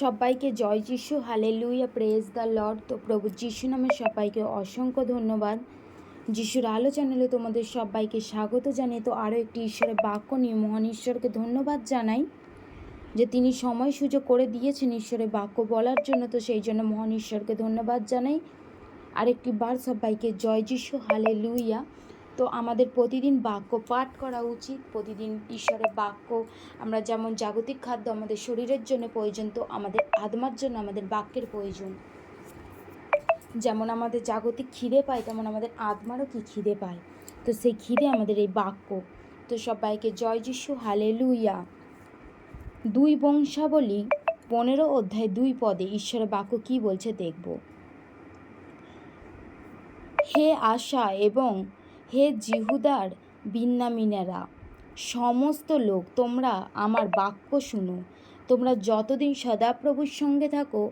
সবাইকে জয় যিশু hallelujah praise the Lord তো প্রভু যিশু নামে সবাইকে অসংখ্য ধন্যবাদ। যিশুর আলো চ্যানেলে তোমাদের সবাইকে স্বাগত জানিয়ে তো আরও একটি ঈশ্বরের বাক্য নিয়ে মহান ঈশ্বরকে ধন্যবাদ জানাই। যে তিনি সময় সুযোগ করে দিয়েছেন ঈশ্বরের বাক্য বলার জন্য, তো সেই জন্য মহান ঈশ্বরকে ধন্যবাদ জানাই। আরেকটি বার সবাইকে জয় যিশু হালে লুইয়া তো আমাদের প্রতিদিন বাক্য পাঠ করা উচিত। প্রতিদিন ঈশ্বরের বাক্য, আমরা যেমন জাগতিক খাদ্য আমাদের শরীরের জন্য প্রয়োজন, তো আমাদের আত্মার জন্য আমাদের বাক্যের প্রয়োজন। যেমন আমাদের জাগতিক খিদে পায়, তেমন আমাদের আত্মারও কি খিদে পায়। তো সেই খিদে আমাদের এই বাক্য। তো সবাইকে জয় যিশু হালে লুইয়া দুই বংশাবলী, পনেরো অধ্যায় দুই পদে ঈশ্বরের বাক্য কি বলছে দেখব। হে আশা এবং হে জিহুদার বিন্নামিনেরা সমস্ত লোক, তোমরা আমার বাক্য শুনো। তোমরা যতদিন সদাপ্রভুর সঙ্গে থাকো,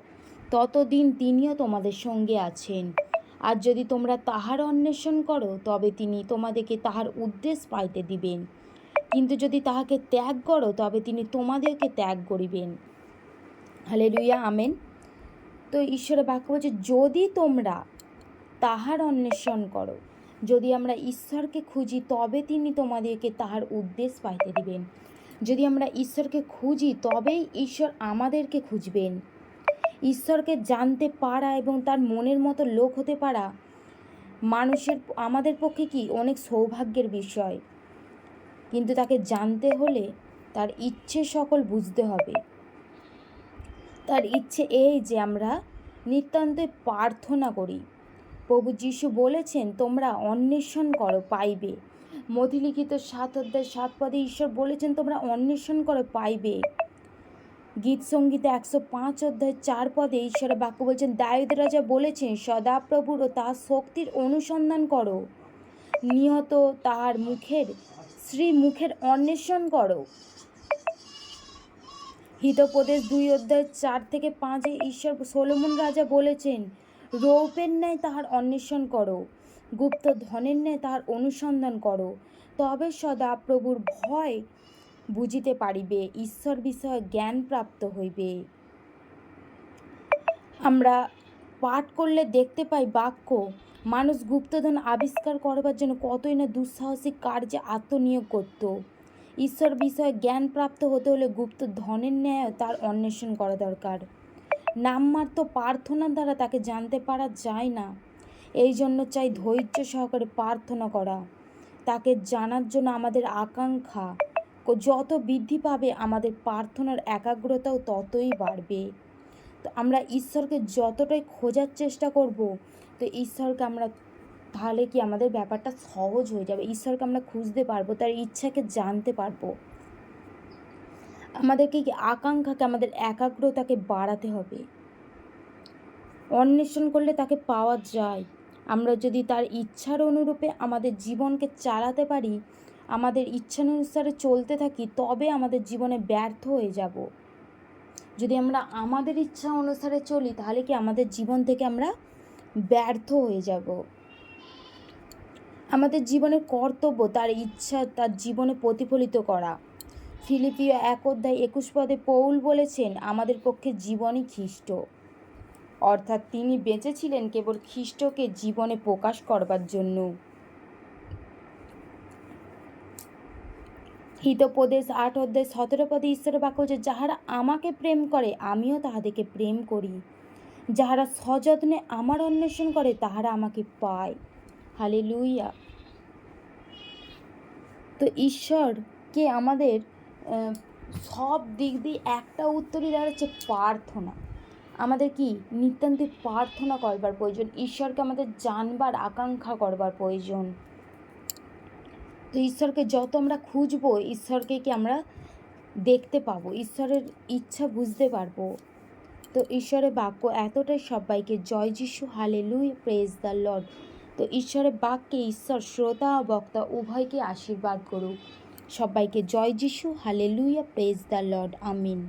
ততদিন তিনিও তোমাদের সঙ্গে আছেন। আর যদি তোমরা তাহার অন্বেষণ করো, তবে তিনি তোমাদেরকে তাহার উদ্দেশ্য পাইতে দিবেন। কিন্তু যদি তাহাকে ত্যাগ করো, তবে তিনি তোমাদেরকে ত্যাগ করিবেন। হালে লুইয়া আমেন। তো ঈশ্বরের বাক্য বলছে, যদি তোমরা তাহার অন্বেষণ করো যদি আমরা ঈশ্বরকে খুঁজি, তবে তিনি তোমাদেরকে তাহার উদ্দেশ্য পাইতে দিবেন। যদি আমরা ঈশ্বরকে খুঁজি, তবেই ঈশ্বর আমাদেরকে খুঁজবেন। ঈশ্বরকে জানতে পারা এবং তার মনের মতো লোক হতে পারা মানুষের, আমাদের পক্ষে কি অনেক সৌভাগ্যের বিষয়। কিন্তু তাকে জানতে হলে তার ইচ্ছে সকল বুঝতে হবে। তার ইচ্ছে এই যে আমরা নিতান্তই প্রার্থনা করি। প্রভু যিশু বলেছেন, তোমরা অন্বেষণ করো, পাইবে। মধিলিখিত সাত অধ্যায় সাত পদে ঈশ্বর বলেছেন, তোমরা অন্বেষণ করো, পাইবে। গীত সঙ্গীতে একশো পাঁচ অধ্যায় চার পদে ঈশ্বরের বাক্য বলছেন দায়ুদ রাজা বলেছেন, সদাপ্রভুর ও তার শক্তির অনুসন্ধান করো। নিহত তাহার মুখের শ্রী মুখের অন্বেষণ করো। হিতোপদেশ দুই অধ্যায় চার থেকে পাঁচে ঈশ্বর সোলোমন রাজা বলেছেন রৌপের ন্যায় তাহার অন্বেষণ করো, গুপ্ত ধনের ন্যায় তাহার অনুসন্ধান করো। তবে সদা প্রভুর ভয় বুঝিতে পারিবে, ঈশ্বর বিষয়ে জ্ঞান প্রাপ্ত হইবে। আমরা পাঠ করলে দেখতে পাই বাক্য, মানুষ গুপ্তধন আবিষ্কার করবার জন্য কতই না দুঃসাহসিক কার্যে আত্মনিয়োগ করত। ঈশ্বর বিষয়ে জ্ঞান প্রাপ্ত হতে হলে গুপ্ত ধনের ন্যায় তার অন্বেষণ করা দরকার। নামমাত্র প্রার্থনার দ্বারা তাকে জানতে পারা যায় না। এই জন্য চাই ধৈর্য সহকারে প্রার্থনা করা। তাকে জানার জন্য আমাদের আকাঙ্ক্ষা যত বৃদ্ধি পাবে আমাদের প্রার্থনার একাগ্রতাও ততই বাড়বে। তো আমরা ঈশ্বরকে যতটাই খোঁজার চেষ্টা করব, তো ঈশ্বরকে আমরা তাহলে কি আমাদের ব্যাপারটা সহজ হয়ে যাবে? ঈশ্বরকে আমরা খুঁজতে পারব, তার ইচ্ছাকে জানতে পারব। আমাদেরকে কি আকাঙ্ক্ষাকে, আমাদের একাগ্রতাকে বাড়াতে হবে? অন্বেষণ করলে তাকে পাওয়া যায়। আমরা যদি তার ইচ্ছার অনুরূপে আমাদের জীবনকে চালাতে পারি, আমাদের ইচ্ছানুসারে চলতে থাকি, তবে আমাদের জীবনে ব্যর্থ হয়ে যাব। যদি আমরা আমাদের ইচ্ছা অনুসারে চলি, তাহলে কি আমাদের জীবন থেকে আমরা ব্যর্থ হয়ে যাব? আমাদের জীবনের কর্তব্য তার ইচ্ছা, তার জীবনে প্রতিফলিত করা। ফিলিপিও এক অধ্যায় একুশ পদে পৌল বলেছেন, আমাদের পক্ষে জীবনই খ্রিস্ট অর্থাৎ তিনি বেঁচেছিলেন কেবল খ্রিস্টকে জীবনে প্রকাশ করবার জন্য। হিতোপদেশ আট অধ্যায় সতেরো পদে ঈশ্বরের বাক্য যে যাহারা আমাকে প্রেম করে, আমিও তাহাদেরকে প্রেম করি। যাহারা সযত্নে আমার অন্বেষণ করে, তাহারা আমাকে পায়। হালে লুইয়া তো ঈশ্বরকে আমাদের সব দিক দিয়ে একটা উত্তরই দাঁড়াচ্ছে প্রার্থনা। আমাদের কি নিতান্তই প্রার্থনা করবার প্রয়োজন? ঈশ্বরকে আমাদের জানবার, আকাঙ্ক্ষা করবার প্রয়োজন। তো ঈশ্বরকে যত আমরা খুঁজবো, ঈশ্বরকে কি আমরা দেখতে পাবো? ঈশ্বরের ইচ্ছা বুঝতে পারব। তো ঈশ্বরের বাক্য এতটাই সবাইকে, জয় যিশু হালে লুই প্রেজ দ্য লর্ড তো ঈশ্বরের বাক্যে ঈশ্বর শ্রোতা, বক্তা উভয়কে আশীর্বাদ করুক। সবাইকে জয় যিশু hallelujah praise the Lord Amin.